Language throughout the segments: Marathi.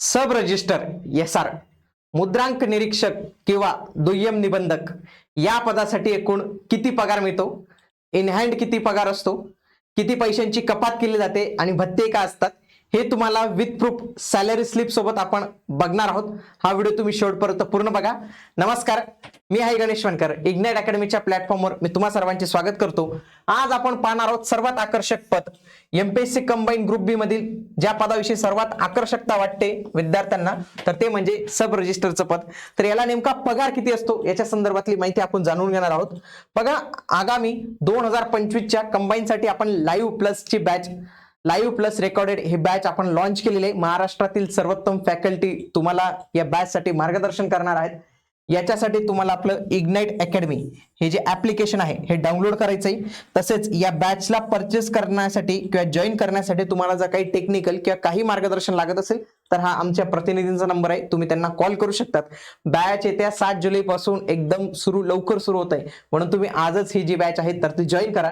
सब रजिस्टर एस आर मुद्रांक निरीक्षक किंवा दुय्यम निबंधक या पदासाठी एकूण किती पगार मिळतो? इन हँड किती पगार असतो? किती पैशांची कपात केली जाते? आणि भत्ते का असतात? हे तुम्हाला विथ प्रूफ सॅलरी स्लिप सोबत आपण बघणार आहोत. हा व्हिडिओ तुम्ही शेवटपर्यंत पूर्ण बघा. नमस्कार मी आहे गणेश वनकर. इग्नाइट अकॅडमीच्या प्लॅटफॉर्मवर मी तुम्हा सर्वांचे स्वागत करतो. आज आपण पाहणार आहोत सर्वात आकर्षक पद एमपीएससी कंबाईन ग्रुप बी मधील ज्या पदाविषयी सर्वात आकर्षकता वाटते विद्यार्थ्यांना तर ते म्हणजे सब रजिस्टरचं पद. तर याला नेमका पगार किती असतो याच्या संदर्भातली माहिती आपण जाणून घेणार आहोत. बघा आगामी दोन हजार पंचवीसच्या कंबाईनसाठी आपण लाईव्ह प्लसची बॅच लाईव्ह प्लस रेकॉर्डेड हे बॅच आपण लॉन्च केलेले. आहे. महाराष्ट्रातील सर्वोत्तम फॅकल्टी तुम्हाला या बॅच साठी मार्गदर्शन करणार आहेत. याच्यासाठी तुम्हाला आपलं इग्नाइट अकॅडमी हे जे ऍप्लिकेशन आहे हे डाउनलोड करायचं आहे तसेच या बॅचला परचेस करण्यासाठी किंवा जॉईन करण्यासाठी तुम्हाला जर काही टेक्निकल किंवा काही मार्गदर्शन लागत असेल तर हा आमच्या प्रतिनिधींचा नंबर आहे. तुम्ही त्यांना कॉल करू शकतात. बॅच येत्या सात जुलैपासून एकदम सुरू लवकर सुरू होत आहे म्हणून तुम्ही आजच ही जी बॅच आहे तर ती जॉईन करा.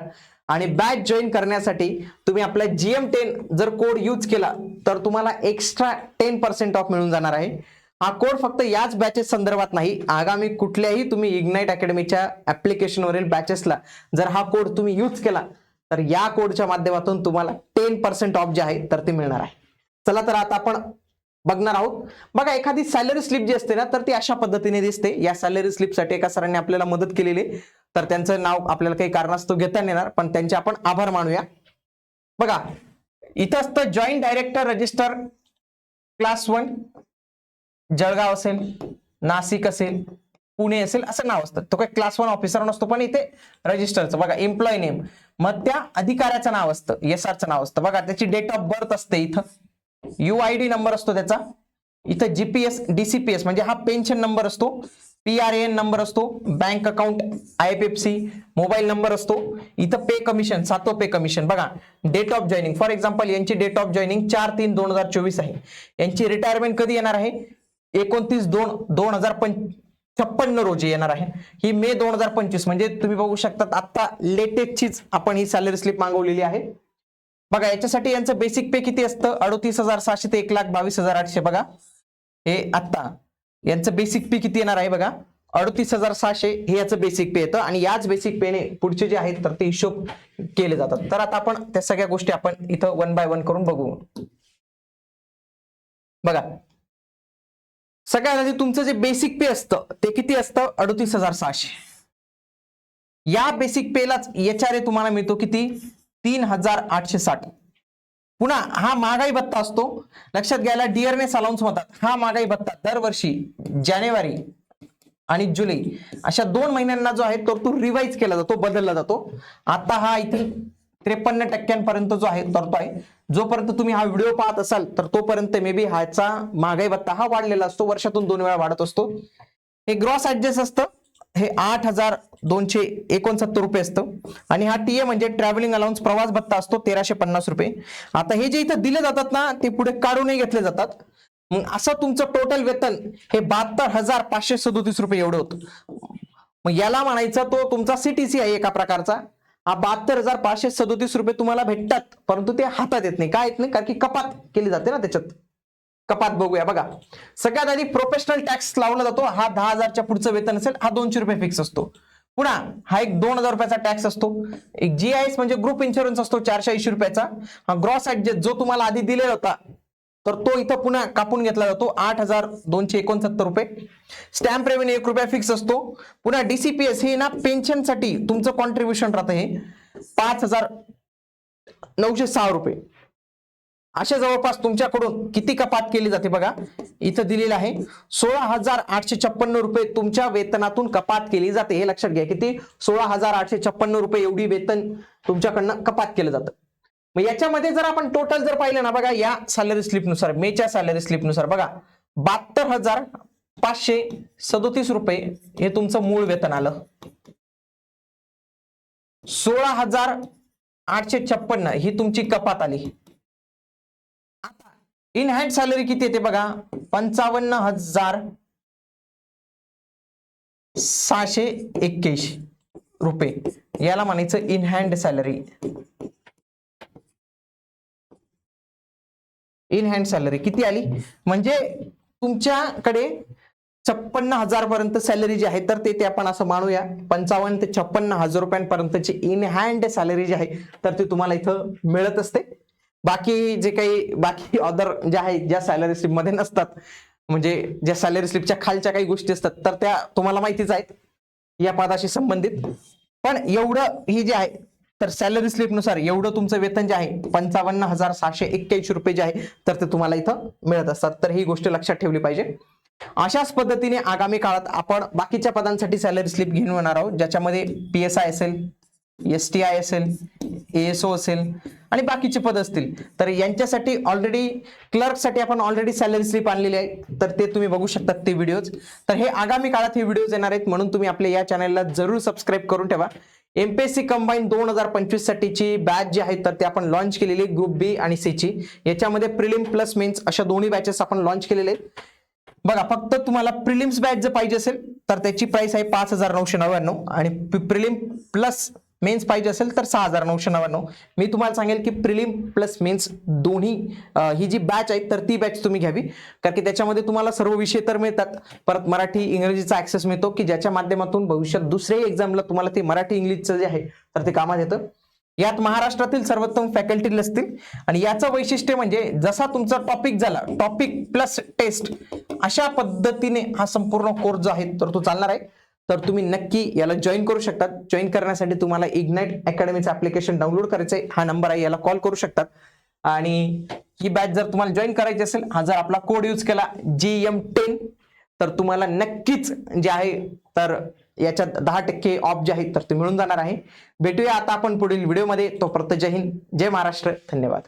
आणि बॅच जॉईन करण्यासाठी तुम्ही आपला जीएम टेन जर कोड यूज केला तर तुम्हाला एक्स्ट्रा टेन पर्सेंट ऑफ मिळून जाणार आहे. हा कोड फक्त याच बॅचेस संदर्भात नाही आगामी कुठल्याही तुम्ही इग्नाइट अकॅडमीच्या ऍप्लिकेशनवरील बॅचेसला जर हा कोड तुम्ही यूज केला तर या कोडच्या माध्यमातून तुम्हाला टेन पर्सेंट ऑफ जे आहे तर ते मिळणार आहे. चला तर आता आपण बघणार आहोत. बघा एखादी सॅलरी स्लिप जी असते ना तर ती अशा पद्धतीने दिसते. या सॅलरी स्लिपसाठी एका सरांनी आपल्याला मदत केलेली आहे. तर त्यांचं नाव आपल्याला काही कारणास्तव घेता येणार पण त्यांचे आपण आभार मानूया. बघा इथं असतं joint director register class one Jalgaon असेल नाशिक असेल पुणे असेल असं नाव असतं. तो काही क्लास वन ऑफिसर नसतो पण इथे रजिस्टरचं बघा एम्प्लॉय नेम मग त्या अधिकाऱ्याचं नाव असतं एस आरचं नाव असतं. बघा त्याची डेट ऑफ बर्थ असते इथं. यू आय डी नंबर असतो त्याचा. इथं जीपीएस डीसीपीएस म्हणजे हा पेन्शन नंबर असतो. पी आर एन नंबर असतो bank account I F F C mobile number असतो. इथं पे कमिशन सातवं पे कमिशन बघा date of joining for example यांची डेट ऑफ जॉईनिंग चार तीन दोन हजार चोवीस आहे. यांची रिटायरमेंट कधी येणार आहे? एकोणतीस दोन दोन हजार पंच छप्पन्न रोजी येणार आहे. ही मे दोन हजार पंचवीस म्हणजे तुम्ही बघू शकतात आत्ता लेटेस्टचीच आपण ही सॅलरी स्लिप मागवलेली आहे. बघा याच्यासाठी यांचं बेसिक पे किती असतं? अडोतीस हजार सहाशे ते एक लाख बावीस हजार आठशे बघा. हे आत्ता यांचं बेसिक पे किती येणार आहे बघा? अडतीस हजार सहाशे हे याचं बेसिक पे येतं आणि याच बेसिक पेने पुढचे जे आहेत तर ते हिशोब केले जातात. तर आता आपण त्या सगळ्या गोष्टी आपण इथं वन बाय वन करून बघू. बघा. सगळ्यात आधी तुमचं जे बेसिक पे असतं ते किती असतं? अडतीस हजार सहाशे. या बेसिक पेलाच एच आर ए तुम्हाला मिळतो किती? तीन हजार आठशे साठ. पुन्हा हा महागाई भत्ता असतो. लक्षात घ्यायला डिअरनेस अलाउन्स म्हणतात. हा महागाई भत्ता दरवर्षी जानेवारी आणि जुलै अशा दोन महिन्यांना जो आहे तो तो रिवाईज केला जातो बदलला जातो. आता हा इथे त्रेपन्न टक्क्यांपर्यंत जो आहे तर तो आहे जोपर्यंत तुम्ही हा व्हिडिओ पाहत असाल तर तोपर्यंत मे बी ह्याचा महागाई भत्ता हा वाढलेला असतो. वर्षातून दोन वेळा वाढत असतो. हे ग्रॉस ऍडजस्ट असतं. हे आठ हजार दोनशे एकोणसत्तर रुपये असतं. आणि हा टीए म्हणजे ट्रॅव्हलिंग अलाउन्स प्रवास भत्ता असतो तेराशे पन्नास रुपये. आता हे जे इथं दिले जातात ना ते पुढे काढूनही घेतले जातात. मग असं तुमचं टोटल वेतन हे बहात्तर हजार पाचशे सदोतीस रुपये एवढं होतं. मग याला म्हणायचं तो तुमचा सीटीसी आहे एका प्रकारचा. हा बहात्तर हजार पाचशे सदोतीस रुपये तुम्हाला भेटतात परंतु ते हातात येत नाही. काय येत नाही? कारण की कपात केली जाते ना त्याच्यात. कपात बघूया. बघा सगळ्यात आधी प्रोफेशनल टॅक्स लावला जातो. हा दहा हजारच्या पुढचं वेतन असेल हा दोनशे रुपये फिक्स असतो. पुन्हा हा एक दोन हजार रुपयाचा टॅक्स असतो. एक जीआयएस म्हणजे ग्रुप इन्शुरन्स असतो चारशे ऐंशी रुपयाचा. हा ग्रॉस ऍडजस्ट जो तुम्हाला आधी दिलेला होता तर तो इथं पुन्हा कापून घेतला जातो आठ हजार दोनशे एकोणसत्तर रुपये. स्टॅम्प रेव्हेन्यू एक रुपया फिक्स असतो. पुन्हा डीसीपीएस हे ना पेन्शनसाठी तुमचं कॉन्ट्रीब्युशन राहतं हे पाच हजार नऊशे सहा रुपये. अशा जवळपास तुमच्याकडून किती कपात केली जाते बघा? इथं दिलेलं आहे. सोळा हजार आठशे छप्पन्न रुपये तुमच्या वेतनातून कपात केली जाते. हे लक्षात घ्या किती? सोळा हजार आठशे छप्पन्न रुपये एवढी वेतन तुमच्याकडनं कपात केलं जातं. मग याच्यामध्ये जर आपण टोटल जर पाहिलं ना बघा या सॅलरी स्लिपनुसार मेच्या सॅलरी स्लिपनुसार बघा बहात्तर हजार पाचशे सदोतीस रुपये हे तुमचं मूळ वेतन आलं. सोळा हजार आठशे छप्पन्न ही तुमची कपात आली. इन हँड सॅलरी किती येते बघा? पंचावन्न हजार सहाशे एक्क्याऐंशी रुपये. याला म्हणायचं in hand salary in hand salary किती आली? म्हणजे तुमच्याकडे छप्पन्न हजार पर्यंत सॅलरी जी आहे तर ते ते आपण असं मानूया. पंचावन्न ते छप्पन्न हजार रुपयांपर्यंतची इन हँड सॅलरी जी आहे तर ती तुम्हाला इथं मिळत असते. बाकी जे काही बाकी अदर ज्या आहे ज्या सॅलरी स्लिपमध्ये नसतात म्हणजे ज्या सॅलरी स्लिपच्या खालच्या काही गोष्टी असतात तर त्या तुम्हाला माहितीच आहेत. या पदाशी संबंधित. पण एवढं ही जे आहे तर सॅलरी स्लिपनुसार एवढं तुमचं वेतन जे आहे पंचावन्न हजार सहाशे एक्क्याऐंशी रुपये जे आहे तर ते तुम्हाला इथं मिळत असतात. तर ही गोष्ट लक्षात ठेवली पाहिजे. अशाच पद्धतीने आगामी काळात आपण बाकीच्या पदांसाठी सॅलरी स्लिप घेऊन येणार आहोत ज्याच्यामध्ये पी एस आय असेल एस टी आय असेल एएसओ असेल आणि बाकीचे पद असतील. तर यांच्यासाठी ऑलरेडी क्लर्कसाठी आपण ऑलरेडी सॅलरी स्लिप आणलेली आहे. तर ते तुम्ही बघू शकतात ते व्हिडिओज तर हे आगामी काळात हे व्हिडिओज येणार आहेत. म्हणून तुम्ही आपल्या या चॅनलला जरूर सबस्क्राईब करून ठेवा. एमपीएससी कंबाईन दोन हजार पंचवीस साठीची बॅच जी आहे तर ते आपण लॉन्च केलेली ग्रुप बी आणि सी ची. याच्यामध्ये प्रिलिम प्लस मेन्स अशा दोन्ही बॅचेस आपण लॉन्च केलेले आहेत. बघा फक्त तुम्हाला प्रिलिम्स बॅच जर पाहिजे असेल तर त्याची प्राइस आहे पाच हजार नऊशे नव्याण्णव. आणि प्रिलिम प्लस मेन्स पाहिजे असेल तर सहा हजार नऊशे नव्याण्णव. मी तुम्हाला सांगेल की प्रिलिम प्लस मेन्स दोन्ही ही जी बॅच आहे तर ती बॅच तुम्ही घ्यावी. कारण की त्याच्यामध्ये तुम्हाला सर्व विषय तर मिळतात. परत मराठी इंग्रजीचा ऍक्सेस मिळतो की ज्याच्या माध्यमातून भविष्यात दुसऱ्याही एक्झामला तुम्हाला ते मराठी इंग्लिशचं जे आहे तर ते कामात येतं. यात महाराष्ट्रातील सर्वोत्तम फॅकल्टी असतील आणि याचं वैशिष्ट्य म्हणजे जसा तुमचा टॉपिक झाला टॉपिक प्लस टेस्ट अशा पद्धतीने हा संपूर्ण कोर्स जो आहे तर तो चालणार आहे. तर तुम्ही नक्की याला जॉईन करू शकतात. जॉईन करण्यासाठी तुम्हाला इग्नाइट अकॅडमीचं ऍप्लिकेशन डाउनलोड करायचं आहे हा नंबर आहे याला कॉल करू शकतात. आणि ही बॅच जर तुम्हाला जॉईन करायची असेल हा जर आपला कोड यूज केला जी एम टेन तर तुम्हाला नक्कीच जे आहे तर याच्यात दहा टक्के ऑफ जे आहे तर ते मिळून जाणार आहे. भेटूया आता आपण पुढील व्हिडिओमध्ये तोपर्यंत जय हिंद जय महाराष्ट्र. धन्यवाद.